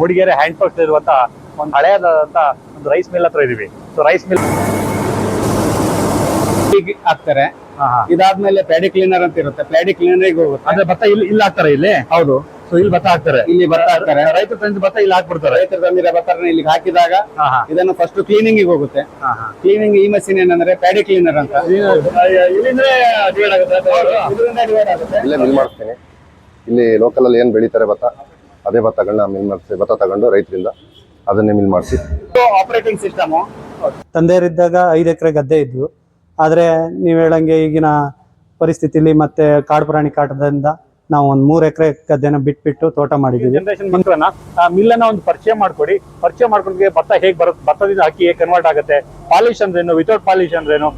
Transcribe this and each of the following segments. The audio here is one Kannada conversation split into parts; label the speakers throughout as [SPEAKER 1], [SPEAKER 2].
[SPEAKER 1] ಮೂಡಿಗೆರೆ ಹ್ಯಾಂಡ್ ಪೋಸ್ಟ್ ಇರುವಂತ ಒಂದು ಹಳೆಯದಾದಂತ ಒಂದು ರೈಸ್ ಮಿಲ್ ಹತ್ರ ಇದೀವಿ. ಸೊ ರೈಸ್ ಮಿಲ್
[SPEAKER 2] ಹಾಕ್ತಾರೆ. ಇದಾದ್ಮೇಲೆ ಪ್ಯಾಡಿ ಕ್ಲೀನರ್ ಅಂತ ಇರುತ್ತೆ. ಪ್ಯಾಡಿ ಕ್ಲೀನರ್ ಹೋಗುತ್ತೆ.
[SPEAKER 1] ಅಂದ್ರೆ ಭತ್ತ ಇಲ್ಲಿ ಇಲ್ಲಿ ಹಾಕ್ತಾರೆ ಇಲ್ಲಿ?
[SPEAKER 2] ಹೌದು.
[SPEAKER 1] ಸೊ ಇಲ್ಲಿ ಭತ್ತ ಹಾಕ್ತಾರೆ.
[SPEAKER 2] ಇಲ್ಲಿ ಭತ್ತ ಹಾಕ್ತಾರೆ.
[SPEAKER 1] ರೈತರು ತಂದು ಭತ್ತ ಇಲ್ಲಿ ಹಾಕ್ಬಿಡ್ತಾರೆ.
[SPEAKER 2] ರೈತರು ತಂದಿರೋ ಭತ್ತನ ಇಲ್ಲಿ ಹಾಕಿದಾಗ. ಇದನ್ನು ಫಸ್ಟ್ ಕ್ಲೀನಿಂಗ್ ಹೋಗುತ್ತೆ. ಕ್ಲೀನಿಂಗ್ ಈ ಮಷೀನ್ ಏನಂದ್ರೆ ಪ್ಯಾಡಿ ಕ್ಲೀನರ್ ಅಂತ.
[SPEAKER 1] ಇಲ್ಲಿಂದ್ರೆ ಡಿವೈಡ್ ಆಗುತ್ತೆ.
[SPEAKER 3] ಇಲ್ಲಿ ಲೋಕಲ್ ಅಲ್ಲಿ ಏನ್ ಬೆಳೀತಾರೆ ಭತ್ತ? ಅದೇ ಭತ್ತಗಳನ್ನ ಮಿಲ್ ಮಾಡಿಸಿ ಭತ್ತ ತಗೊಂಡು ರೈತರಿಂದ ಅದನ್ನೇ ಮಿಲ್ ಮಾಡಿಸಿ.
[SPEAKER 2] ಆಪರೇಟಿಂಗ್ ಸಿಸ್ಟಮ್
[SPEAKER 4] ತಂದೆಯರಿದ್ದಾಗ ಐದು ಎಕರೆ ಗದ್ದೆ ಇದ್ವು. ಆದರೆ ನೀವು ಹೇಳಂಗೆ ಈಗಿನ ಪರಿಸ್ಥಿತಿಲಿ ಮತ್ತೆ ಕಾಡು ಪ್ರಾಣಿ ಕಾಟದಿಂದ ನಾವು ಒಂದು ಮೂರು ಎಕರೆ ಗದ್ದೆನ ಬಿಟ್ಬಿಟ್ಟು ತೋಟ ಮಾಡಿದ್ವಿ.
[SPEAKER 1] ಜನರೇಷನ್ ಮಕ್ಕಳನ್ನ ಮಿಲ್ ಅನ್ನ ಒಂದು ಪರಿಚಯ ಮಾಡ್ಕೊಡಿ. ಪರಿಚಯ ಮಾಡ್ಕೊಂಡ್ರೆ ಭತ್ತ ಹೇಗ್ ಬರುತ್ತೆ ಭತ್ತದಿಂದ ಅಕ್ಕಿ ಹೇಗೆ ಕನ್ವರ್ಟ್ ಆಗುತ್ತೆ? ಪಾಲಿಶ್ ಅಂದ್ರೇನು ವಿತೌಟ್ ಪಾಲಿಶ್ ಅಂದ್ರೇನು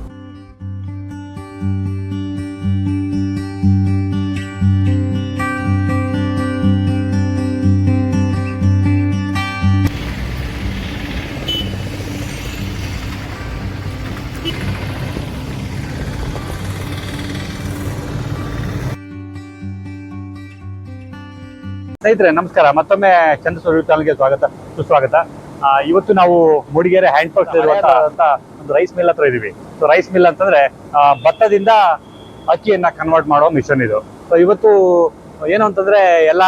[SPEAKER 1] ಸ್ನೇಹಿತರೆ ನಮಸ್ಕಾರ. ಮತ್ತೊಮ್ಮೆ ಚಂದ್ರಸೂರ್ಯ ಚಾನಲ್ಗೆ ಸ್ವಾಗತ ಸುಸ್ವಾಗತ. ಆ, ಇವತ್ತು ನಾವು ಮೂಡಿಗೆರೆ ಹ್ಯಾಂಡ್ ಇರುವಂತಹ ಒಂದು ರೈಸ್ ಮಿಲ್ ಹತ್ರ ಇದೀವಿ. ಸೊ ರೈಸ್ ಮಿಲ್ ಅಂತಂದ್ರೆ ಭತ್ತದಿಂದ ಅಕ್ಕಿಯನ್ನ ಕನ್ವರ್ಟ್ ಮಾಡೋ ಮಿಷನ್ ಇದು. ಸೊ ಇವತ್ತು ಏನು ಅಂತಂದ್ರೆ ಎಲ್ಲ